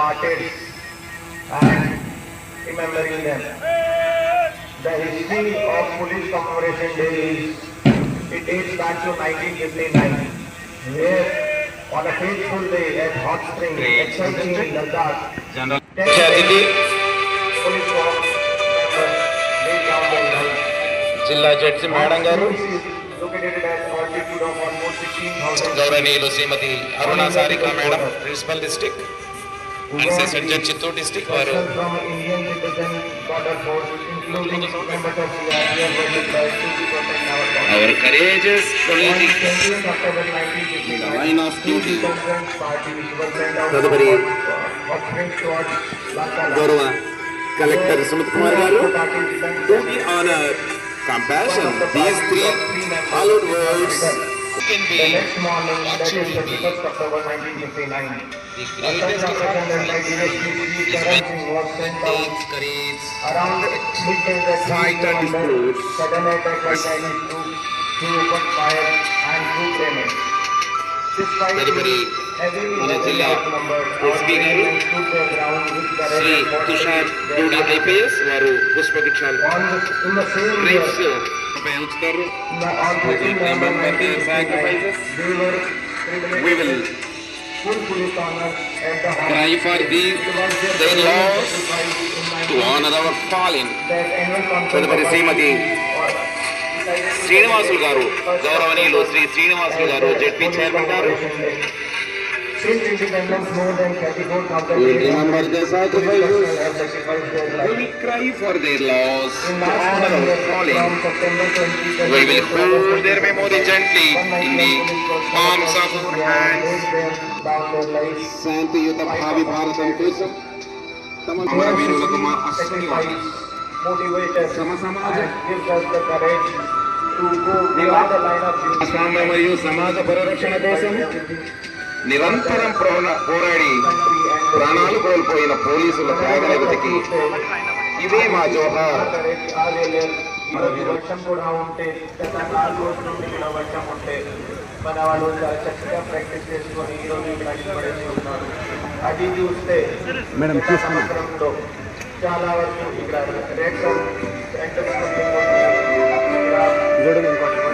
martyrs and remembering them. The history of Police Commemoration Day is, it dates back to 1959, where on a fateful day at Hot Spring, exciting in Ladakh, general 10 ముఖ్య అతిథి police corps members laid down their lives. జిల్లా judge madam గారు Located at altitude of almost 16,000 గౌరవనీయులు శ్రీమతి అరుణ Sarika madam principal district and session judge Chittoor district వారు Persons from Indian citizen border our border. Our courages On 20th October 1959, line of duty. Conference parties were sent out తదుపరి to hot springs towards Lakala. గౌరవ collector the next morning, that is the 1st October 1959. The greatest of is when Dave around fight and explores. Sudden attack by Chinese troops to open fire and through them. Despite మన జిల్లా SP గారు Shri Tushar Dudi IPS వారు పుష్పగుచ్చాలు wreaths ఉపయోగిస్తారు We Shrimati Srinivasulu గారు గౌరవనీయులు శ్రీ శ్రీనివాసులు గారు ZP chairman గారు Since independence, more than 34,000 We Indians remember their sacrifices. have sacrificed their We lives. will cry for their laws In to last honor one our year, from fallen. September 2020, We will hold their memory gently in the palms of our hands. down their lives. శాంతియుత భావి భారతం కోసం తమ అమరవీరులకు మా అస్సలు Sacrifice motivates us సమ సమాజ and gives us the courage to go beyond the line of duty. Swamya మరియు సమాజ పరిరక్షణ కోసం నిరంతరం పోరా- పోరాడి ప్రాణాలు కోల్పోయిన పోలీసుల త్యాగనిగతికి ఇదే మా జోహార్. వర్షం కూడా ఉంటే గత నాలుగు రోజుల నుండి ఇక్కడ వర్షం ఉంటే మన వాళ్ళు చాలా చక్కగా ప్రాక్టీస్ చేసుకొని ఈరోజు ఇక్కడ నిలబడేసి ఉన్నారు. అది చూస్తే మేడం, సంవత్సరంలో చాలా వరకు ఇక్కడ rates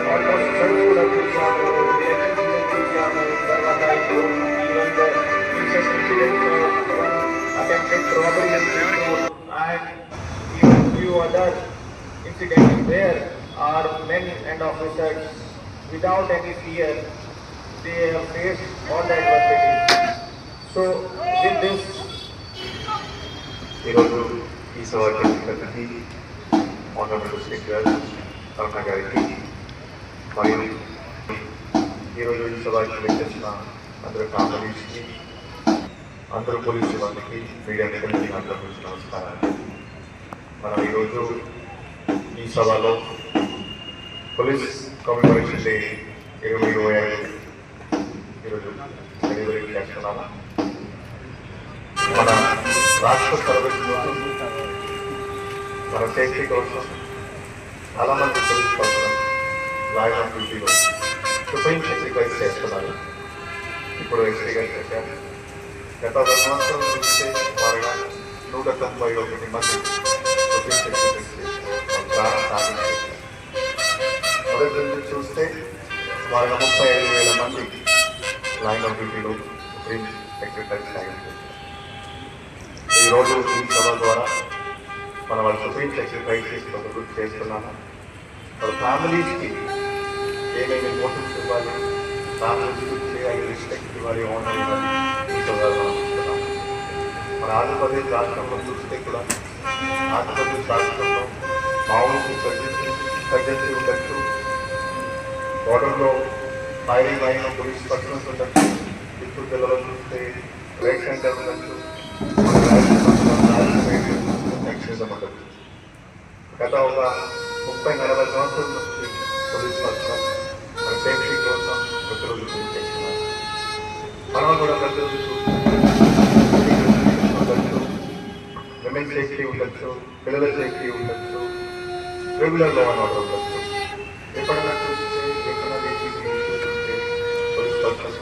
almost Attempted robbery and even few other incidents where our men and officers, without any fear, they have faced all the adversities. So with this, ఈరోజు ఈ సభకి అతిథి ఆనరబుల్ డిస్ట్రిక్ట్ జడ్జ్ కరుణ గారికి మరియు ఈరోజు ఈ సభకి వచ్చేసిన అందరూ కాంపిటీస్కి అందరూ పోలీసు వాళ్ళకి మీడియా మిత్రులకి అందరూ నమస్కారాలు. మనం ఈరోజు ఈ సభలో పోలీస్ కమిషన్ డే ఇరవై ఇరవై ఐదు ఈరోజు సెలబ్రేట్ చేస్తున్నాము. మన రాష్ట్ర సర్వీస్ కోసం మన సేఫ్టీ కోసం చాలా మంది పోలీస్ కోసం లాయర్ ఆఫ్ డ్యూటీలో సుప్రీం సాక్రిఫైస్ చేస్తున్నారు. ఇప్పుడు ఎస్పీ గారు చెప్పారు. గత ఒక చూస్తే మరణ నూట తొంభై ఒకటి మంది మొదటి నుంచి చూస్తే వారిగా ముప్పై ఐదు వేల మంది లైన్ ఆఫ్ డ్యూటీలో సెక్రటరీ సాక్రిఫైస్ సాగించారు ఈరోజు ఈ సభ ద్వారా మనం వాళ్ళు సుప్రీం సాక్రిఫైసెస్ ఒక గుర్తు చేస్తున్నాము వాళ్ళ ఫ్యామిలీస్కి ఏమేమి ఇంపార్టెన్స్ ఇవ్వాలి. ఫ్యామిలీస్ గురించి అవి రెస్పెక్ట్ ఇవ్వాలి ఓనర్ ఇవ్వాలి ఈ సభ ద్వారా మనం చూస్తున్నాము మన ఆంధ్రప్రదేశ్ రాష్ట్రంలో చూస్తే కూడా ఆంధ్రప్రదేశ్ రాష్ట్రంలో మామూలు సర్జెన్సీ ఉండొచ్చు బోర్డర్లో ఫైరింగ్ అయిన పోలీస్ పర్సన్స్ ఉండొచ్చు చిత్తూరు జిల్లాలో చూస్తే రేట్ సెంటర్ ఉండొచ్చు. గత ఒక ముప్పై నలభై సంవత్సరాల నుంచి పోలీస్ పట్టణం మన సేఫ్టీ కోసం ప్రతిరోజు చేస్తున్నారు మనం కూడా ప్రతిరోజు ఉండొచ్చు విమెన్ సేఫ్టీ ఉండొచ్చు పిల్లల సేఫ్టీ ఉండొచ్చు రెగ్యులర్లో అండ్ ఉండొచ్చు. ఎప్పుడైనా చూస్తే ఎక్కడ లేచి చూస్తుంటే పోలీస్ పర్పస్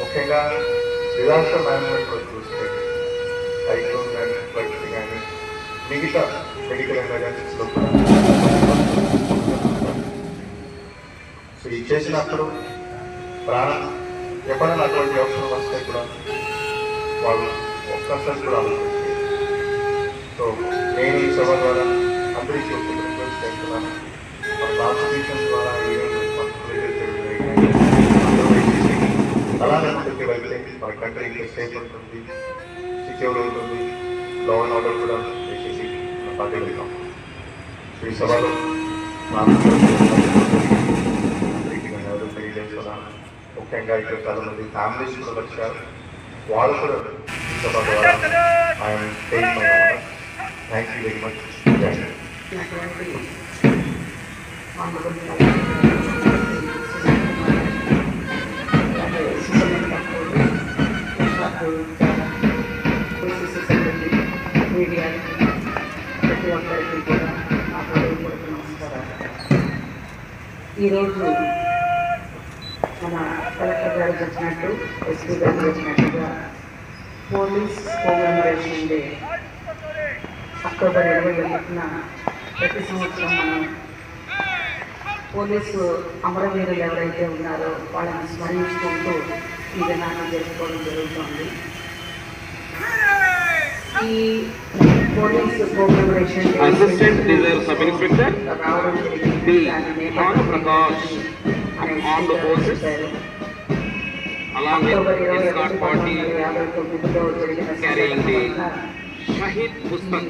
ముఖ్యంగా డిజాస్టర్ మేనేజ్మెంట్ చూస్తే సైక్లోన్ కానీ ఫ్లడ్స్ కానీ మిగతా మెడికల్ ఎమర్జెన్సీస్లో సో ఇది చేసినప్పుడు ప్రాణం ఎప్పుడైనా అటువంటి అవసరం వస్తే కూడా వాళ్ళు ఒక్కసారి కూడా సో నేను ఈ సభ ద్వారా అందరికీ ఒక రిక్వెస్ట్ చేస్తున్నాను మన కాన్స్టిట్యూషన్ ద్వారా ఏ అలానే ముందుకు వెళ్తే మన కంట్రీ ఇంకా సేఫ్ ఉంటుంది సెక్యూర్ ఉంటుంది లా అండ్ ఆర్డర్ కూడా చేసేసి మన పార్టీ వెళ్తాం ఈ సభలో ముఖ్యంగా ఇక్కడ చాలా మంది ఫ్యామిలీస్ కూడా వచ్చారు. వాళ్ళు కూడా ఈ సభ ద్వారా ఆయన థ్యాంక్ యూ వెరీ మచ్ ఉన్నటువంటి ఆంధ్రప్రదేశ్ అలాగే Subrahmanyam Thakur, Thakur, OCC secretary, media ప్రతి ఒక్కరికి కూడా నా హృదయపూర్వక నమస్కారాలు ఈరోజు మన కలెక్టర్ గారు చెప్పినట్టు ఎస్పీ గారు చెప్పినట్టుగా పోలీస్ కోమమరేషన్ డే అక్టోబర్ ఇరవై ఒకటిన ప్రతి సంవత్సరం మనం పోలీసు అమరవీరులు ఎవరైతే ఉన్నారో వాళ్ళని స్మరించుకుంటూ ఈ దినాన్ని జరుపుకోవడం జరుగుతుంది. ఈ పోలీసు కోమమరేషన్ రావడం జరిగింది. దాని నేపథ్యం along with escort party carrying the Shahid Pustak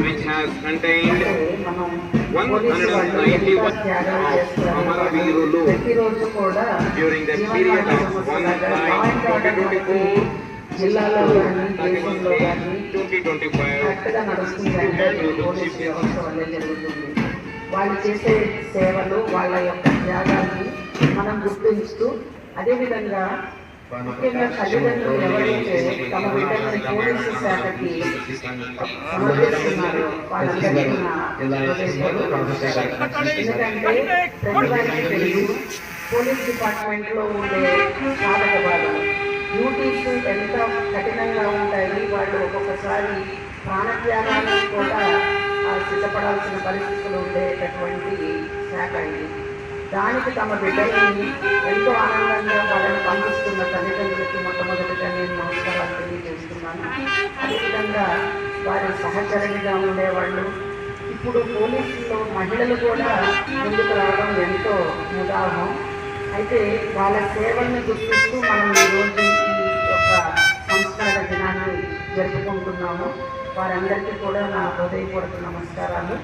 which has contained అంటే మనం 191 పోలీసు వాళ్ళు ఎంత త్యాగాలు చేస్తారు అమరవీరులు ప్రతిరోజు కూడా during the period of సమస్యలుగా 1 లా అండ్ ఆర్డర్ మనకి 2024 జిల్లాలో కానీ దేశంలో కానీ 2025 కరెక్ట్గా నడుస్తుంది అంటే ఈ పోలీసు వ్యవస్థ వల్లే జరుగుతుంది వాళ్ళు చేసే సేవలు వాళ్ళ యొక్క త్యాగాన్ని మనం గుర్తిస్తూ అదేవిధంగా ముఖ్యంగా తల్లిదండ్రులు ఎవరైతే తమ బిడ్డలను పోలీసు శాఖకి సమర్పిస్తున్నారో వాళ్ళందరికీ ఎందుకంటే ప్రతి తెలుసు పోలీస్ డిపార్ట్మెంట్లో ఉండే సాధక బాధలు డ్యూటీస్ ఎంత కఠినంగా ఉంటాయి వాళ్ళు ఒక్కొక్కసారి ప్రాణత్యాగానికి కూడా సిద్ధపడాల్సిన పరిస్థితులు ఉండేటటువంటి శాఖ ఇది. దానికి తమ బిడ్డలని ఎంతో ఆనందంగా వాళ్ళని పంపిస్తున్న తల్లిదండ్రులకి మొట్టమొదటిగా నేను నమస్కారాలు తెలియజేస్తున్నాను. అదేవిధంగా వారి సహచరునిగా ఉండేవాళ్ళు. ఇప్పుడు పోలీసుల్లో మహిళలు కూడా ముందుకు రావడం ఎంతో ఉదాహరణ అయితే వాళ్ళ సేవల్ని గుర్తిస్తూ మనం ఈరోజు ఈ యొక్క సంస్కార దినాన్ని జరుపుకుంటున్నాము. వారందరికీ కూడా నా హృదయపూర్వక నమస్కారాలు.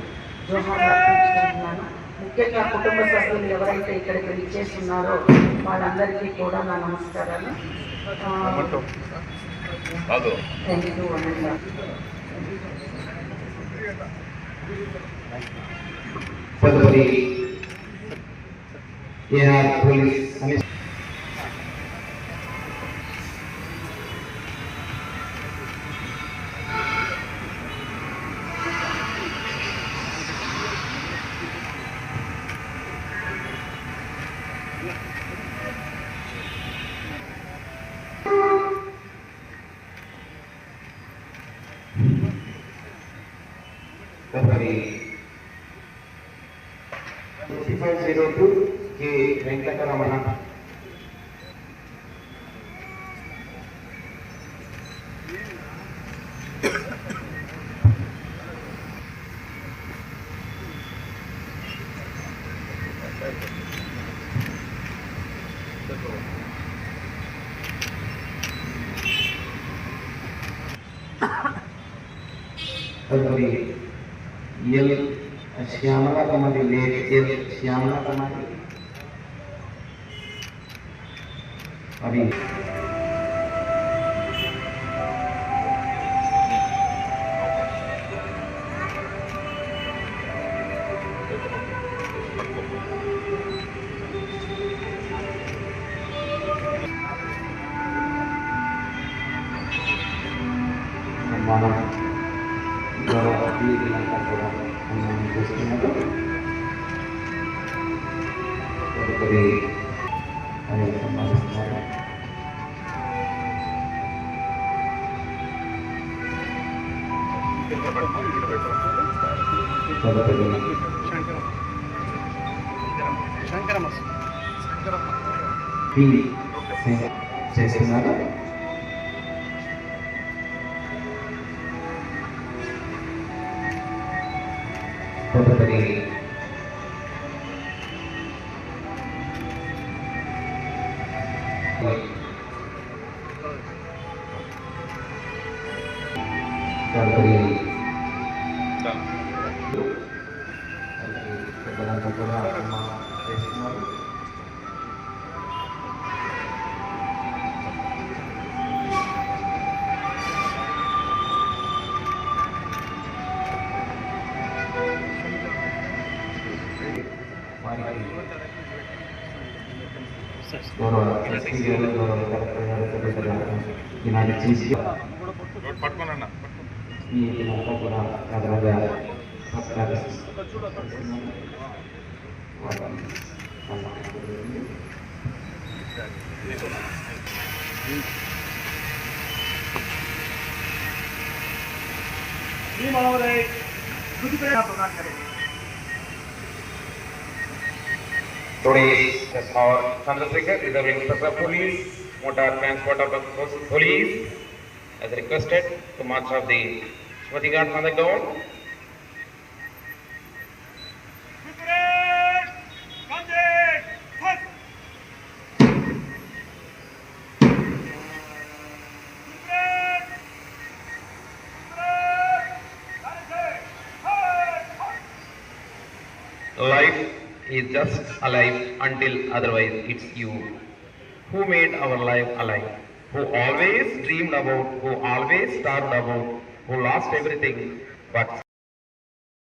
జోహార్ అర్పించుకుంటున్నాను. ముఖ్యంగా కుటుంబ సభ్యులు ఎవరైతే ఇక్కడికి విచ్చేస్తున్నారో వాళ్ళందరికీ కూడా నా నమస్కారాలు. Police L Shyamala Kumari late L Shyamala Kumari अभी Thank you. మన వీళ్ళంతా కూడా తదుపరి ఆయన సంపాదిస్తున్నారు తదుపరి పి చేస్తున్నారు. తదుపరి తదుపరి పెద్దలంతా కూడా అమ్మ చేస్తున్నారు గౌరవ ఎస్పీ గారు గౌరవ కలెక్టర్ గారు తదితరులు ఈనాటి చేసి ఈ ఇదంతా కూడా కథలుగా సత్కారం Today's our Chandrasekhar is of Police, Motor Transport of Police, as requested to march off the Shmati Ghat on the ground. Life is just alive until otherwise it's you. Who made our life alive? Who always dreamed about, who always starved about, who lost everything but